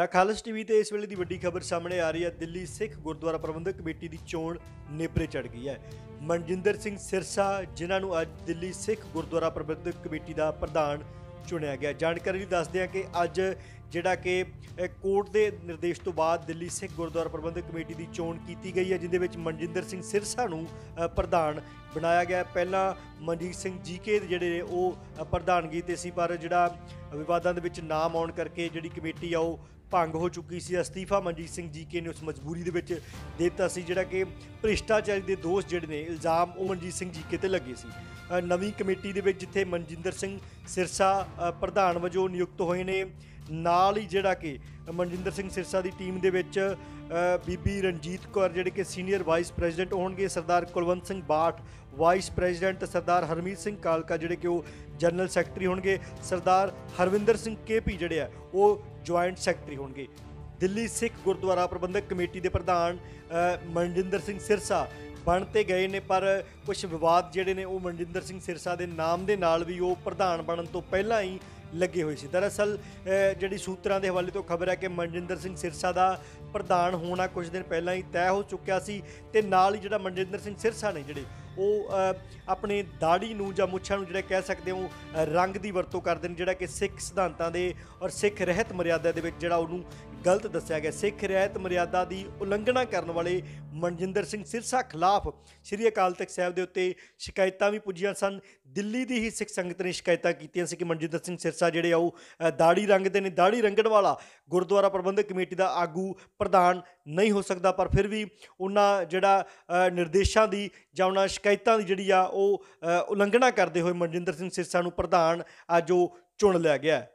ਤਾਂ ਖਾਲਸ ਟੀਵੀ ਤੇ ਇਸ ਵੇਲੇ ਦੀ ਵੱਡੀ ਖਬਰ ਸਾਹਮਣੇ ਆ ਰਹੀ ਹੈ। ਦਿੱਲੀ ਸਿੱਖ ਗੁਰਦੁਆਰਾ ਪ੍ਰਬੰਧਕ ਕਮੇਟੀ ਦੀ ਚੋਣ ਨੇਪਰੇ ਚੜ ਗਈ ਹੈ। ਮਨਜਿੰਦਰ ਸਿੰਘ ਸਿਰਸਾ ਜਿਨ੍ਹਾਂ ਨੂੰ ਅੱਜ ਦਿੱਲੀ ਸਿੱਖ ਗੁਰਦੁਆਰਾ ਪ੍ਰਬੰਧਕ ਕਮੇਟੀ ਦਾ ਪ੍ਰਧਾਨ ਚੁਣਿਆ ਗਿਆ। ਜਾਣਕਾਰੀ ਲਈ ਦੱਸਦੇ ਹਾਂ ਕਿ ਅੱਜ ਜਿਹੜਾ ਕਿ ਕੋਰਟ ਦੇ ਨਿਰਦੇਸ਼ ਤੋਂ ਬਾਅਦ ਦਿੱਲੀ ਸਿੱਖ ਗੁਰਦੁਆਰਾ ਪ੍ਰਬੰਧਕ ਕਮੇਟੀ ਦੀ ਚੋਣ ਕੀਤੀ ਗਈ ਹੈ ਜਿਦੇ ਵਿੱਚ ਮਨਜਿੰਦਰ ਸਿੰਘ ਸਿਰਸਾ ਨੂੰ ਪ੍ਰਧਾਨ ਬਣਾਇਆ ਗਿਆ। ਪਹਿਲਾਂ ਮਨਜੀਤ ਸਿੰਘ ਜੀਕੇ ਦੇ ਜਿਹੜੇ ਨੇ ਉਹ ਅ, ਪ੍ਰਧਾਨਗੀ ਤੇ ਸੀ ਪਰ ਜਿਹੜਾ ਵਿਵਾਦਾਂ ਦੇ ਵਿੱਚ ਨਾਮ ਆਉਣ ਕਰਕੇ ਜਿਹੜੀ ਕਮੇਟੀ ਆ ਉਹ ਭੰਗ ਹੋ ਚੁੱਕੀ ਸੀ। ਅਸਤੀਫਾ ਮਨਜੀਤ ਸਿੰਘ ਜੀਕੇ ਨੇ ਉਸ ਮਜਬੂਰੀ ਦੇ ਵਿੱਚ ਦਿੱਤਾ ਸੀ, ਜਿਹੜਾ ਕਿ ਭ੍ਰਿਸ਼ਟਾਚਾਰੀ ਦੇ ਦੋਸ਼ ਜਿਹੜੇ ਨੇ, ਇਲਜ਼ਾਮ ਉਹ ਮਨਜੀਤ ਸਿੰਘ ਜੀਕੇ ਤੇ ਲੱਗੇ ਸੀ। ਨਵੀਂ ਕਮੇਟੀ ਦੇ ਵਿੱਚ ਜਿੱਥੇ ਮਨਜਿੰਦਰ ਸਿੰਘ ਸਿਰਸਾ ਪ੍ਰਧਾਨ ਵਜੋਂ ਨਿਯੁਕਤ ਹੋਏ ਨੇ ਨਾਲ ਹੀ ਜਿਹੜਾ ਕਿ ਮਨਜਿੰਦਰ ਸਿੰਘ ਸਿਰਸਾ ਦੀ ਟੀਮ ਦੇ ਵਿੱਚ ਬੀਬੀ ਰਣਜੀਤ ਕੌਰ ਜਿਹੜੇ ਕਿ ਸੀਨੀਅਰ ਵਾਈਸ ਪ੍ਰੈਜ਼ੀਡੈਂਟ ਹੋਣਗੇ, ਸਰਦਾਰ ਕੁਲਵੰਤ ਸਿੰਘ ਬਾਠ, ਵਾਈਸ ਪ੍ਰੈਜ਼ੀਡੈਂਟ ਸਰਦਾਰ ਹਰਮੀਤ ਸਿੰਘ ਕਾਲਕਾ ਜਿਹੜੇ ਕਿ ਉਹ ਜਨਰਲ ਸੈਕਟਰੀ ਹੋਣਗੇ, ਸਰਦਾਰ ਹਰਵਿੰਦਰ ਸਿੰਘ ਕੇਪੀ ਜਿਹੜੇ ਆ, ਉਹ ਜੁਆਇੰਟ ਸੈਕਟਰੀ ਹੋਣਗੇ। ਦਿੱਲੀ ਸਿੱਖ ਗੁਰਦੁਆਰਾ ਪ੍ਰਬੰਧਕ ਕਮੇਟੀ ਦੇ ਪ੍ਰਧਾਨ ਮਨਜਿੰਦਰ ਸਿੰਘ ਸਿਰਸਾ ਬਣ ਤੇ ਗਏ ਨੇ, ਪਰ ਕੁਝ ਵਿਵਾਦ ਜਿਹੜੇ ਨੇ ਉਹ ਮਨਜਿੰਦਰ ਸਿੰਘ ਸਿਰਸਾ ਦੇ ਨਾਮ ਦੇ ਨਾਲ ਵੀ ਉਹ ਪ੍ਰਧਾਨ ਬਣਨ ਤੋਂ ਪਹਿਲਾਂ ਹੀ ਲੱਗੇ ਹੋਏ ਸੀ। ਦਰਅਸਲ ਜਿਹੜੀ ਸੂਤਰਾਂ ਦੇ ਹਵਾਲੇ ਤੋਂ ਖਬਰ ਹੈ ਕਿ ਮਨਜਿੰਦਰ ਸਿੰਘ ਸਿਰਸਾ ਦਾ ਪ੍ਰਧਾਨ ਹੋਣਾ ਕੁਝ ਦਿਨ ਪਹਿਲਾਂ ਹੀ ਤੈਅ ਹੋ ਚੁੱਕਿਆ ਸੀ ਤੇ ਨਾਲ ਹੀ ਜਿਹੜਾ ਮਨਜਿੰਦਰ ਸਿੰਘ ਸਿਰਸਾ ਨੇ ਜਿਹੜੇ ਉਹ ਆਪਣੇ ਦਾੜੀ ਨੂੰ ਜਾਂ ਮੁੱਛਾਂ ਨੂੰ ਜਿਹੜਾ ਕਹਿ ਸਕਦੇ ਹੋ ਰੰਗ ਦੀ ਵਰਤੋਂ ਕਰਦੇ ਨੇ, ਜਿਹੜਾ ਕਿ ਸਿੱਖ ਸਿਧਾਂਤਾਂ ਦੇ ਔਰ ਸਿੱਖ ਰਹਿਤ ਮਰਿਆਦਾ ਦੇ ਵਿੱਚ ਜਿਹੜਾ ਉਹਨੂੰ ਗਲਤ ਦੱਸਿਆ ਗਿਆ। ਸਿੱਖ ਰਿਆਇਤ ਮਰਿਆਦਾ ਦੀ ਉਲੰਘਣਾ ਕਰਨ ਵਾਲੇ ਮਨਜਿੰਦਰ ਸਿੰਘ ਸਿਰਸਾ ਖਿਲਾਫ ਸ੍ਰੀ ਅਕਾਲ ਤਖਤ ਸਾਹਿਬ ਦੇ ਉੱਤੇ ਸ਼ਿਕਾਇਤਾਂ ਵੀ ਪੁੱਜੀਆਂ ਸਨ। ਦਿੱਲੀ ਦੀ ਹੀ ਸਿੱਖ ਸੰਗਤ ਨੇ ਸ਼ਿਕਾਇਤਾਂ ਕੀਤੀਆਂ ਸੀ ਕਿ ਮਨਜਿੰਦਰ ਸਿੰਘ ਸਿਰਸਾ ਜਿਹੜੇ ਆ ਉਹ ਦਾੜੀ ਰੰਗਦੇ ਨੇ। ਦਾੜੀ ਰੰਗਣ ਵਾਲਾ ਗੁਰਦੁਆਰਾ ਪ੍ਰਬੰਧਕ ਕਮੇਟੀ ਦਾ ਆਗੂ ਪ੍ਰਧਾਨ ਨਹੀਂ ਹੋ ਸਕਦਾ, ਪਰ ਫਿਰ ਵੀ ਉਹਨਾਂ ਜਿਹੜਾ ਨਿਰਦੇਸ਼ਾਂ ਦੀ ਜਾਂ ਉਹਨਾਂ ਸ਼ਿਕਾਇਤਾਂ ਦੀ ਜਿਹੜੀ ਆ ਉਹ ਉਲੰਘਣਾ ਕਰਦੇ ਹੋਏ ਮਨਜਿੰਦਰ ਸਿੰਘ ਸਿਰਸਾ ਨੂੰ ਪ੍ਰਧਾਨ ਅੱਜ ਉਹ ਚੁਣ ਲਿਆ ਗਿਆ।